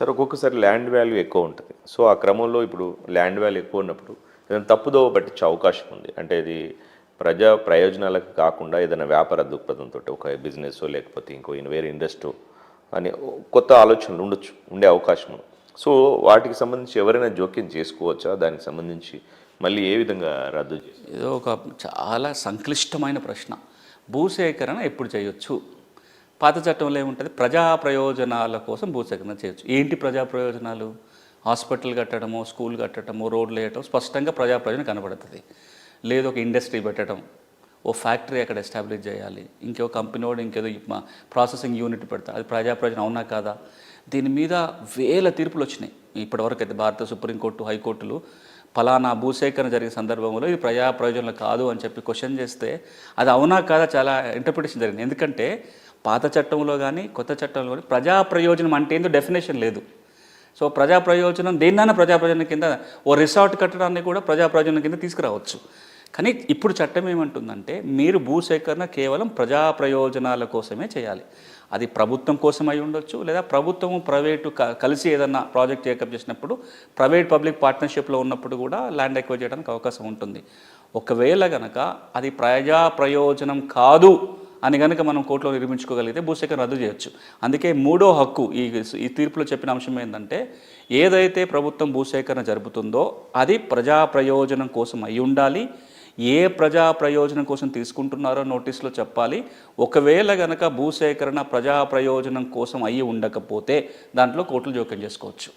Sir ఒక్కొక్కసారి land value ఎక్కువ ఉంటుంది. సో ఆ క్రమంలో ఇప్పుడు ల్యాండ్ వాల్యూ ఎక్కువ ఉన్నప్పుడు ఏదైనా తప్పుదోవ పట్టించే అవకాశం ఉంది. అంటే ఇది ప్రజా ప్రయోజనాలకు కాకుండా ఏదైనా వ్యాపార దృక్పథంతో ఒక బిజినెస్ లేకపోతే ఇంకో ఇన్ వేరే ఇండస్ట్రీ అని కొత్త ఆలోచనలు ఉండొచ్చు ఉండే అవకాశం సో వాటికి సంబంధించి ఎవరైనా జోక్యం చేసుకోవచ్చా? దానికి సంబంధించి మళ్ళీ ఏ విధంగా రద్దు ఇది ఒక చాలా సంక్లిష్టమైన ప్రశ్న. భూసేకరణ ఎప్పుడు చేయొచ్చు? పాత చట్టంలో ఏముంటుంది? ప్రజా ప్రయోజనాల కోసం భూసేకరణ చేయొచ్చు. ఏంటి ప్రజా ప్రయోజనాలు? హాస్పిటల్ కట్టడము స్కూల్ కట్టడము రోడ్లు వేయటం స్పష్టంగా ప్రజా ప్రయోజనం కనబడుతుంది. లేదు ఒక ఇండస్ట్రీ పెట్టడం ఓ ఫ్యాక్టరీ అక్కడ ఎస్టాబ్లిష్ చేయాలి ఇంకో కంపెనీ వాడు ఇంకేదో మా ప్రాసెసింగ్ యూనిట్ పెడతా అది ప్రజా ప్రయోజనం అవునా కాదా? దీని మీద వేల తీర్పులు వచ్చినాయి. ఇప్పటివరకు అయితే భారత సుప్రీంకోర్టు హైకోర్టులు ఫలానా భూసేకరణ జరిగే సందర్భంలో ఇది ప్రజా ప్రయోజనాలు కాదు అని చెప్పి క్వశ్చన్ చేస్తే అది అవునా కాదా చాలా ఇంటర్ప్రిటేషన్ జరిగింది. ఎందుకంటే పాత చట్టంలో కానీ కొత్త చట్టంలో కానీ ప్రజా ప్రయోజనం అంటే ఏందో డెఫినేషన్ లేదు. సో ప్రజా ప్రయోజనం దేన్నైనా ప్రజా ప్రయోజనం కింద ఓ రిసార్ట్ కట్టడాన్ని కూడా ప్రజా ప్రయోజనం కింద తీసుకురావచ్చు. కానీ ఇప్పుడు చట్టం ఏమంటుందంటే మీరు భూసేకరణ కేవలం ప్రజా ప్రయోజనాల కోసమే చేయాలి. అది ప్రభుత్వం కోసం అయి ఉండొచ్చు లేదా ప్రభుత్వము ప్రైవేటు కలిసి ఏదన్నా ప్రాజెక్ట్ టేకప్ చేసినప్పుడు ప్రైవేట్ పబ్లిక్ పార్ట్నర్షిప్లో ఉన్నప్పుడు కూడా ల్యాండ్ ఎక్కువ చేయడానికి అవకాశం ఉంటుంది. ఒకవేళ గనక అది ప్రజా ప్రయోజనం కాదు అని కనుక మనం కోర్టులో నిర్మించుకోగలిగితే భూసేకరణ రద్దు చేయొచ్చు. అందుకే మూడో హక్కు ఈ ఈ తీర్పులో చెప్పిన అంశం ఏంటంటే ఏదైతే ప్రభుత్వం భూసేకరణ జరుపుతుందో అది ప్రజా ప్రయోజనం కోసం అయి ఉండాలి ఏ ప్రజా ప్రయోజనం కోసం తీసుకుంటున్నారో నోటీసులో చెప్పాలి. ఒకవేళ గనక భూసేకరణ ప్రజా ప్రయోజనం కోసం అయ్యి ఉండకపోతే దాంట్లో కోర్టులు జోక్యం చేసుకోవచ్చు.